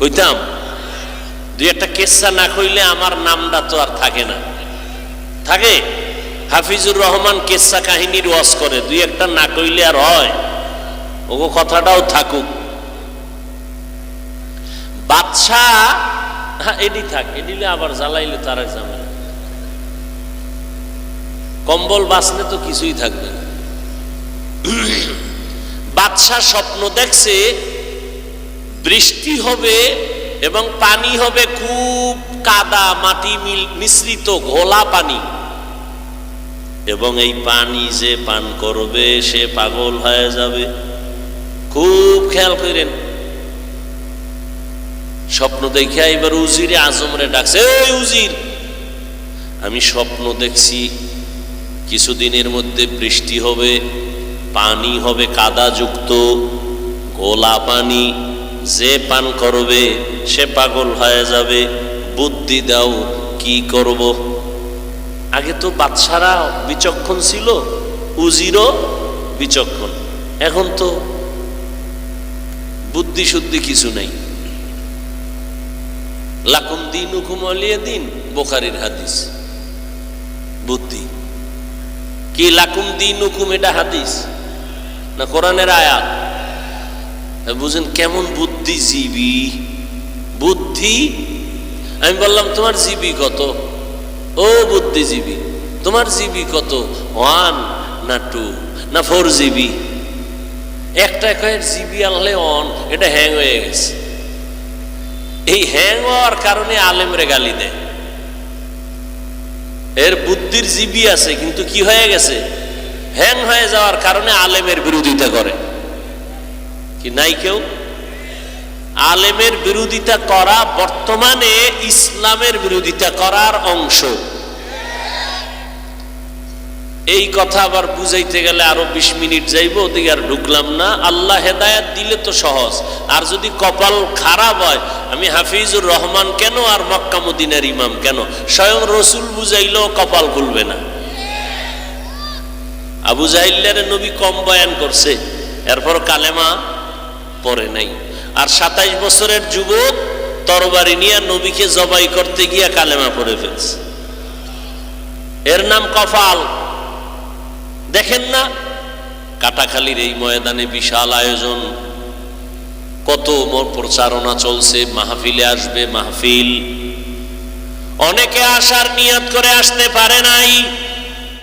কইতাম, দুই একটা কেসা না কইলে আমার নামটা তো আর থাকে না। থাকে? হাফিজুর রহমান কেসা কাহিনীর ওয়াজ করে, দুই একটা না কইলে আর হয়। ওগো কথাটাও থাকুক। বাদশাহ হ্যাঁ এডি থাক এডিলে আবার জ্বালাইলে তার ঝামেলা। কম্বল বাঁচলে তো কিছুই থাকবে না। স্বপ্ন দেখছে বৃষ্টি হবে এবং পানি হবে খুব কাদা, মাটি মিশ্রিত ঘোলা পানি। এবং এই পানি যে পান করবে, সে পাগল হয়ে যাবে। খুব খেয়াল করেন। স্বপ্ন দেখে এবার উজিরে আজমরে ডাকছে, এই উজির! আমি স্বপ্ন দেখছি, কিছুদিনের মধ্যে বৃষ্টি হবে, পানি হবে কাদাযুক্ত গোলা পানি। যে পান করবে, সে পাগল হয়ে যাবে। বুদ্ধি দাও, কি করব? আগে তো বাচ্চারা বিচক্ষণ ছিল, উজিরও বিচক্ষণ। এখন তো বুদ্ধি শুদ্ধি কিছু নাই। লাকুম দিন হুকুম অলিয়ে দিন, বোখারির হাদিস। বুদ্ধি। কি লাকুম দিন হুকুম এটা হাদিস? না কোরআনের আয়াত? বুঝেন কেমন বুদ্ধিজীবী? বুদ্ধি? আমি বললাম, তোমার জিবি কত? ও বুদ্ধিজীবী, তোমার জিবি কত? ওয়ান না টু না ফোর জিবি। একটা কয়েক জিবি আনলে অন, এটা হ্যাং হয়ে গেছে। এই হ্যাং হওয়ার কারণে আলেমরে গালি দেয়। এর বুদ্ধির জিবি আছে, কিন্তু কি হয়ে গেছে? হ্যাং হয়ে যাওয়ার কারণে আলেমের বিরোধিতা করে। কি নাই কেউ? আলেমের বিরোধিতা করা বর্তমানে ইসলামের বিরোধিতা করার অংশ। এই কথা আবার বুঝাইতে গেলে আরও বিশ মিনিট যাইব, ওদিকে আর ঢুকলাম না। আল্লাহ হেদায়াত দিলে তো সহজ। আর যদি কপাল খারাপ হয়, আমি হাফিজুর রহমান কেন আর মক্কা মদিনার ইমাম কেন? স্বয়ং রসুল বুঝাইলেও কপাল খুলবে না। আবু জাহিল্লারে নবী কম বয়ান করছে। এরপর কালেমা পরে নাই। আর সাতাইশ বছরের যুবক তরবারি নিয়ে নবীকে জবাই করতে গিয়ে কালেমা পড়ে ফেলছে। এর নাম কফাল। দেখেন না, কাটাখালীর এই ময়দানে বিশাল আয়োজন। কত প্রচারণা চলছে, মাহফিলে আসবে মাহফিল। অনেকে আসার নিয়ত করে আসতে পারে নাই।